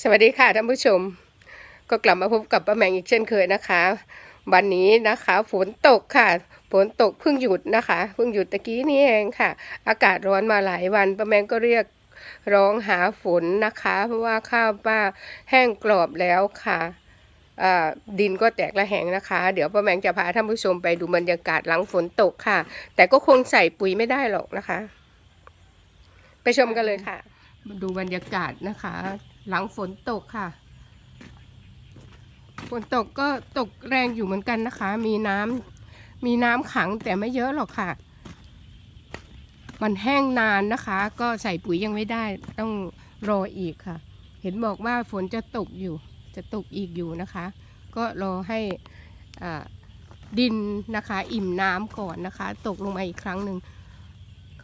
สวัสดีค่ะท่านผู้ชม ก็กลับมาพบกับป้าแมงอีกเช่นเคยนะคะ วันนี้นะคะฝนตกค่ะฝนตกเพิ่งหยุดนะคะเพิ่งหยุดตะกี้นี่เองค่ะ อากาศร้อนมาหลายวันป้าแมงก็เรียกร้องหาฝนนะคะ เพราะว่าข้าวป้าแห้งกรอบแล้วค่ะดินก็แตกระแหงนะคะ เดี๋ยวป้าแมงจะพาท่านผู้ชมไปดูบรรยากาศหลังฝนตกค่ะ แต่ก็คงใส่ปุ๋ยไม่ได้หรอกนะคะ ไปชมกันเลยค่ะ ดูบรรยากาศนะคะ หลังฝนตกค่ะ ฝนตกก็ตกแรงอยู่เหมือนกันนะคะ มีน้ำมีน้ำขังแต่ไม่เยอะหรอกค่ะ มันแห้งนานนะคะ ก็ใส่ปุ๋ยยังไม่ได้ต้องรออีกค่ะ เห็นบอกว่าฝนจะตกอยู่ จะตกอีกอยู่นะคะ ก็รอให้ดินนะคะ อิ่มน้ำก่อนนะคะ ตกลงมาอีกครั้งหนึ่ง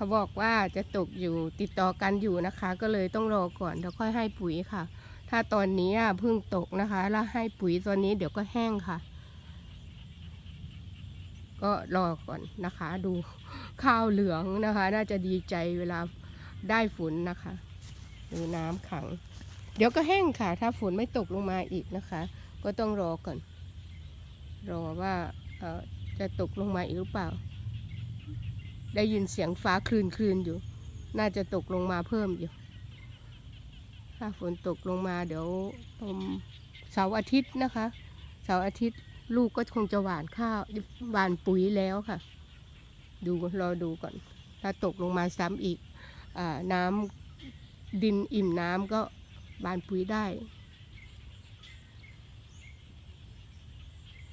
เขาบอกว่าจะตกอยู่ติดต่อกันอยู่นะคะ ก็เลยต้องรอก่อนแล้วค่อยให้ปุ๋ยค่ะ ถ้าตอนนี้เพิ่งตกนะคะ แล้วให้ปุ๋ยตอนนี้เดี๋ยวก็แห้งค่ะ ก็รอก่อนนะคะ ดูข้าวเหลืองนะคะ น่าจะดีใจเวลาได้ฝนนะคะดูน้ำขัง เดี๋ยวก็แห้งค่ะ ถ้าฝนไม่ตกลงมาอีกนะคะ ก็ต้องรอก่อน รอว่าจะตกลงมาอีกหรือเปล่า ได้ยินเสียงฟ้าคลืนคลืนอยู่ น่าจะตกลงมาเพิ่มอยู่ ถ้าฝนตกลงมาเดี๋ยวเสาร์อาทิตย์นะคะเสาร์อาทิตย์ลูกก็คงจะหวานข้าวหวานปุ๋ยแล้วค่ะ ดูรอดูก่อน ถ้าตกลงมาซ้ำอีกอน้ำดินอิ่มน้ำก็หว่านปุ๋ยได้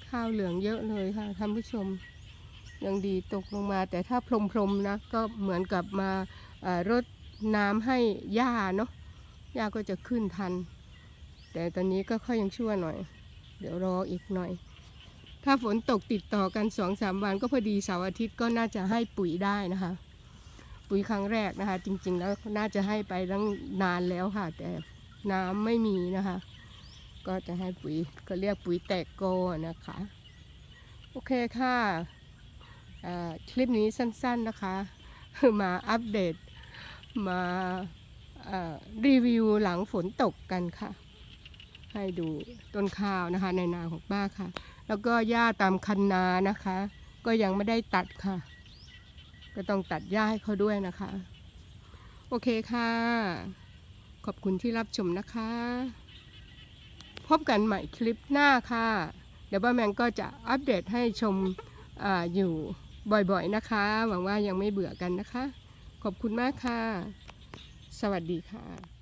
ข้าวเหลืองเยอะเลยค่ะท่านผู้ชม ยังดีตกลงมา แต่ถ้าพรมๆนะ ก็เหมือนกับมารดน้ำให้หญ้าเนาะหญ้าก็จะขึ้นทัน แต่ตอนนี้ก็ค่อยยังชั่วหน่อย เดี๋ยวรออีกหน่อย ถ้าฝนตกติดต่อกันสองสามวันก็พอดีเสาร์อาทิตย์ก็น่าจะให้ปุ๋ยได้นะคะ ปุ๋ยครั้งแรกนะคะ จริง ๆ แล้วน่าจะให้ไปตั้งนานแล้วค่ะ แต่น้ำไม่มีนะคะ ก็จะให้ปุ๋ยก็เรียกปุ๋ยแตกโกนะคะ โอเคค่ะ คลิปนี้สั้นๆนะคะ มาอัปเดตมารีวิวหลังฝนตกกันค่ะ ให้ดูต้นข้าวนะคะในนาของป้าค่ะ แล้วก็หญ้าตามคันนานะคะ ก็ยังไม่ได้ตัดค่ะ ก็ต้องตัดหญ้าให้เขาด้วยนะคะ โอเคค่ะ ขอบคุณที่รับชมนะคะ พบกันใหม่คลิปหน้าค่ะ เดี๋ยวป้าแมงก็จะอัปเดตให้ชมออยู่ บ่อยๆนะคะ หวังว่ายังไม่เบื่อกันนะคะ ขอบคุณมากค่ะ สวัสดีค่ะ